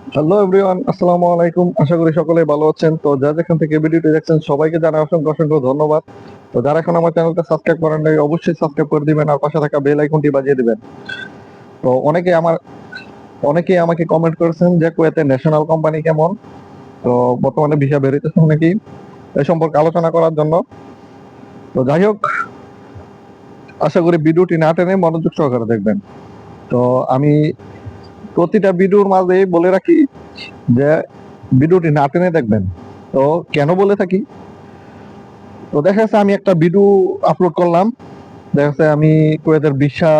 Hello everyone আসসালামু আলাইকুম। আশা করি সকলে ভালো আছেন। তো যা যেখান থেকে ভিডিওটি দেখছেন, সবাইকে জানাই অসংখ্য অসংখ্য ধন্যবাদ। তো যারা এখন আমার চ্যানেলটা সাবস্ক্রাইব করেন নাই, অবশ্যই সাবস্ক্রাইব করে দিবেন আর পাশে থাকা বেল আইকনটি বাজিয়ে দিবেন। তো অনেকে আমার, অনেকেই আমাকে কমেন্ট করেছেন যে কুয়েতে ন্যাশনাল কোম্পানি কেমন? তো বর্তমানে ভিসা বেরোতেছে নাকি? এই সম্পর্কে আলোচনা করার জন্য। তো যাই হোক, আশা করি ভিডিওটি না টেনে মনোযোগ সহকারে দেখবেন। তো আমি প্রতিটা ভিডিওর মাঝে বলে রাখি যে ভিডিওটি না টেনে দেখবেন। তো কেন বলে থাকি? তো দেখা যাচ্ছে আমি একটা ভিডিও আপলোড করলাম। দেখা যাচ্ছে আমি কুয়েতের বিশ্বা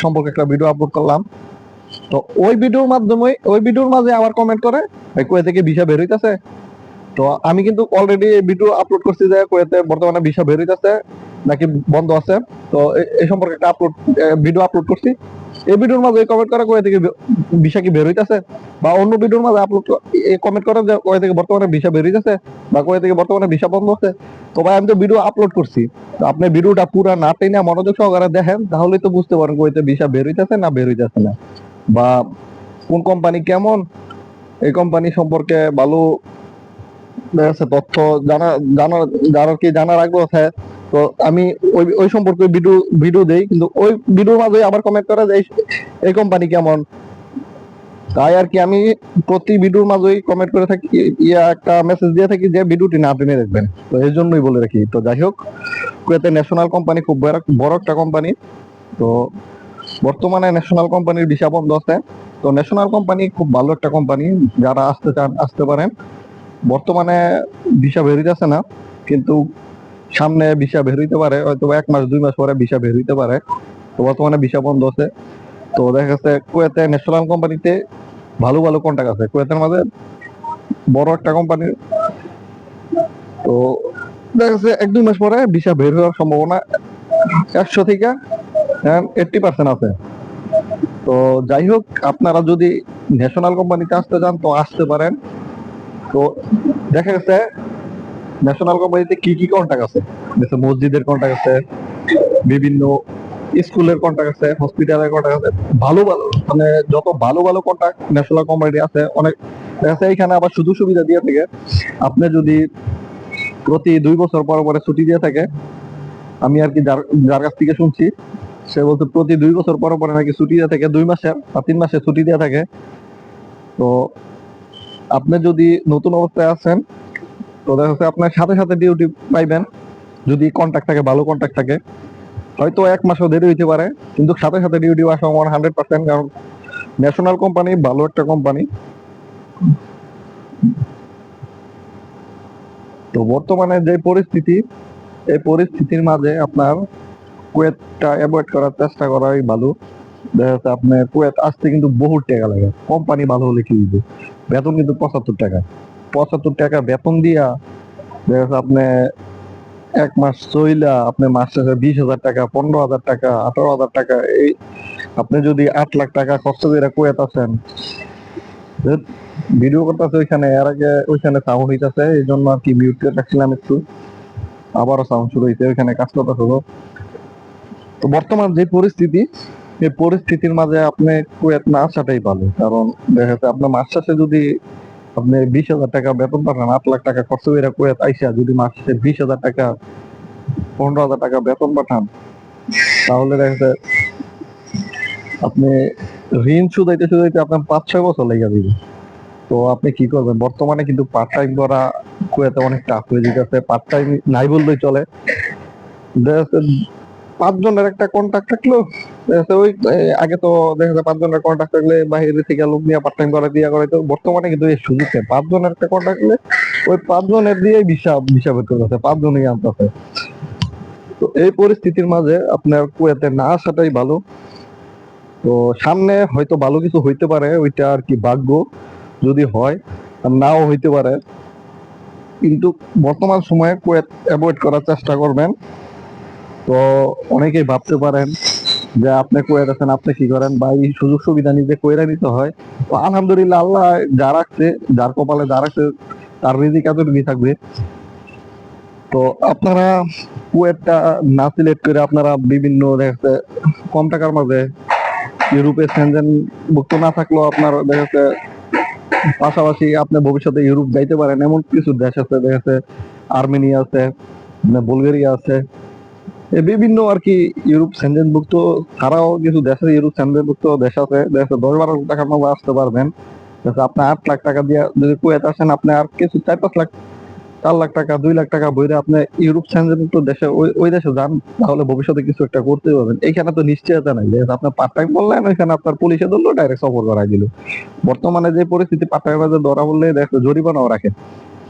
সম্পর্কে একটা ভিডিও আপলোড করলাম। তো ওই ভিডিওর মাধ্যমে ওই ভিডিওর মাঝে আবার কমেন্ট করে "ভাই, কুয়েত থেকে ভিসা বের হইতাছে? তো আমি কিন্তু অলরেডি ভিডিও আপলোড করছি যে কুয়েতে বর্তমানে ভিসা বের হইতাছে নাকি বন্ধ আছে? তো এই সম্পর্কে একটা আপলোড ভিডিও আপলোড করছি। এই ভিডিওর মাঝে কমেন্ট করে কুয়েত থেকে ভিসা কি বের হইতাছে? বা অন্য ভিডিওর মাঝে আপলোড কমেন্ট করে যে কুয়েত থেকে বর্তমানে ভিসা বের হইতাছে বা কুয়েত থেকে বর্তমানে ভিসা বন্ধ আছে? তো ভাই, আমি তো ভিডিও আপলোড করছি। আপনি ভিডিওটা পুরো না টেনে মনোযোগ সহকারে দেখেন, তাহলেই তো বুঝতে পারেন কুয়েতে ভিসা বের হইতাছে না বের হইতাছে না। বা কোন কোম্পানি কেমন, এই কোম্পানি সম্পর্কে ভালো তথ্য জানা জানার জানার কি জানার আগ্রহ আছে? তো আমি ওই ওই সম্পর্কে ভিডিও ভিডিও দেই, কিন্তু ওই ভিডিওর মাঝে আবার কমেন্ট করে যে এই- কোম্পানি কেমন? তাই আর কি, আমি প্রতি ভিডিওর মাঝেই কমেন্ট করে থাকি, ইয়া একটা মেসেজ দিয়ে থাকি যে ভিডিওটি না টেনে দেখবেন। তো এই জন্যই বলে রাখি। তো যাই হোক, কুয়েতে ন্যাশনাল কোম্পানি খুব বড় একটা কোম্পানি তো বর্তমানে ন্যাশনাল কোম্পানির ভিসা বন্ধ আছে। তো ন্যাশনাল কোম্পানি খুব ভালো একটা কোম্পানি যারা আসতে চান, আসতে পারেন। বর্তমানে ভিসা বেরিয়েছে না, কিন্তু সামনে ভিসা বের হইতে পারে হয়তো এক মাস, দুই মাস পরে ভিসা বের হইতে পারে। তো বর্তমানে ভিসা বন্ধ আছে। তো দেখা যাচ্ছে কুয়েতে ন্যাশনাল কোম্পানিতে ভালো ভালো কন্টাক্ট আছে। কুয়েতের মাঝে বড় একটা কোম্পানি তো দেখা যাচ্ছে এক, দুই মাস পরে ভিসা বের হওয়ার সম্ভাবনা একশো থেকে এইটটি পার্সেন্ট আছে। তো যাই হোক, আপনারা যদি ন্যাশনাল কোম্পানিতে আসতে চান, তো আসতে পারেন। তো দেখা গেছে ন্যাশনাল কোম্পানিতে কি কি কন্টাক্ট আছে? যেমন মসজিদের কন্টাক্ট আছে, বিভিন্ন স্কুলের কন্টাক্ট আছে হসপিটালের কন্টাক্ট আছে, ভালো ভালো মানে যত ভালো ভালো কন্টাক্ট ন্যাশনাল কোম্পানি আছে, অনেক যাচ্ছে এখানে আবার সুযোগ সুবিধা দিয়ে থাকে। আপনি যদি প্রতি দুই বছর পর পরে ছুটি দিয়ে থাকে, আমি আর কি যার কাছ থেকে শুনছি, সে বলতে প্রতি দুই বছর পর পরে নাকি ছুটি দিয়ে থাকে, দুই মাসের বা তিন মাসের ছুটি দিয়ে থাকে। তো আপনি যদি নতুন অবস্থায় আছেন তো দেখা যাচ্ছে আপনার সাথে সাথে ডিউটি পাইবেন। যদি কন্ট্যাক্ট থাকে, ভালো কন্ট্যাক্ট থাকে। হয়তো এক মাসও দেরি হইতে পারে, কিন্তু সাথে সাথে ডিউটি আসা আমার হান্ড্রেড পার্সেন্ট কারণ ন্যাশনাল কোম্পানি ভালো একটা কোম্পানি তো বর্তমানে যে পরিস্থিতি, এই পরিস্থিতির মাঝে আপনার কুয়েতটা অ্যাভয়েড করার চেষ্টা করাই ভালো। দেখা যাচ্ছে আপনার কুয়েত আসতে কিন্তু বহু টাকা লাগে। কোম্পানি ভালো হলে কি বেতন কিন্তু পঁচাত্তর টাকা। পঁচাত্তর টাকা বেতন দিয়া, দেখা আপনি এক মাস চইলা আপনি মাস শেষে বিশ হাজার টাকা, পনেরো হাজার টাকা, আঠারো হাজার টাকা, এই আপনি যদি আট লাখ টাকা খরচ করে কুয়েত আছেন ভিডিও করতেছে ওইখানে, এর আগে ওইখানে সাউন্ড হইতাছে এই জন্য আর কি মিউট করে রাখছিলাম একটু। আবারও সাউন্ড শুরু হইছে, ওইখানে কাজ করতে হলো তো বর্তমান যে পরিস্থিতি, এই পরিস্থিতির মাঝে আপনি কুয়েত না আসাটাই ভালো, কারণ দেখা যাচ্ছে আপনার মাস শেষে যদি আপনি বিশ হাজার টাকা বেতন পাঠান, আট লাখ টাকা খরচ করে কুয়েত আইসা যদি মাস বিশ হাজার টাকা, পনেরো হাজার টাকা বেতন পাঠান, তাহলে দেখা যাচ্ছে আপনি ঋণ শুধাইতে শুধাইতে আপনার পাঁচ, ছয় বছর লেগে দিবে তো আপনি কি করবেন? বর্তমানে কিন্তু পার্ট টাইম করা কুয়েতে অনেক টাফ হয়ে যেতেছে পার্ট টাইম নাই বললেই চলে। পাঁচজনের একটা কন্ট্যাক্ট থাকল। ওই আগে তো দেখা যায় পাঁচজনের কন্ট্যাক্ট থাকলে বাইরে থেকে লোক নিয়ে পার্ট টাইম করে দিয়া করে তো বর্তমানে কিন্তু এই সুযোগ নেই। পাঁচজনের একটা কন্ট্যাক্ট থাকলে ওই পাঁচজনের দিয়ে হিসাব হিসাব করতেছে পাঁচজনই আনতেছে তো এই পরিস্থিতির মাঝে আপনার কুয়েতে না আসাটাই ভালো। তো সামনে হয়তো ভালো কিছু হইতে পারে, ওইটা আর কি ভাগ্য। যদি হয়, আর নাও হইতে পারে। কিন্তু বর্তমান সময়ে কুয়েত অ্যাভয়েড করার চেষ্টা করবেন। তো অনেকেই ভাবতে পারেন যে আপনি কুয়েত আছেন আপনি কি করেন? বা এই সুযোগ সুবিধা নিজে কইরা নিতে হয়। তো আলহামদুলিল্লাহ আল্লাহ যা রাখছে, যার কপালে যা রাখছে, তার রিজিক এতটুকুই থাকবে। তো আপনারা কুয়েতটা না সিলেক্ট করে আপনারা বিভিন্ন দেখাচ্ছে কম টাকার মাঝে ইউরোপে সেনজেন ভুক্ত না থাকলেও আপনার দেখা যাচ্ছে পাশাপাশি আপনি ভবিষ্যতে ইউরোপ যাইতে পারেন। এমন কিছু দেশ আছে, দেখা যাচ্ছে আর্মেনিয়া আছে মানে বুলগেরিয়া আছে। বিভিন্ন আর কি ইউরোপ সেনজেনভুক্ত ছাড়াও কিছু দেশে ইউরোপ সেনজেনভুক্ত দেশ আছে যাচ্ছে দশ বারো টাকার মধ্যে আসতে পারবেন। আপনি আট লাখ টাকা দিয়ে যদি কুয়েত আসেন, আপনি আর কিছু চার পাঁচ লাখ, চার লাখ টাকা, দুই লাখ টাকা বইরে আপনি ইউরোপ সেনজেনভুক্ত দেশে, ওই ওই দেশে যান, তাহলে ভবিষ্যতে কিছু একটা করতে পারবেন। এইখানে তো নিশ্চয়তা নাই যে আপনি পার্ট টাইম বললেন ওইখানে আপনার পুলিশে ধরলো ডাইরেক্ট সফর করা দিল। বর্তমানে যে পরিস্থিতি পার্ট টাইম ধরা বললে দেখো জরিমানাও রাখে।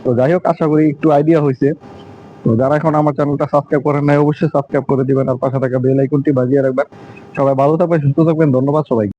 তো যাই হোক, আশা করি একটু আইডিয়া হয়েছে। তো যারা এখন আমার চ্যানেলটা সাবস্ক্রাইব করেন নাই, অবশ্যই সাবস্ক্রাইব করে দিবেন আর পাশে থাকা বেল আইকনটি বাজিয়ে রাখবেন। সবাই ভালো থাকবেন, সুস্থ থাকবেন, ধন্যবাদ সবাই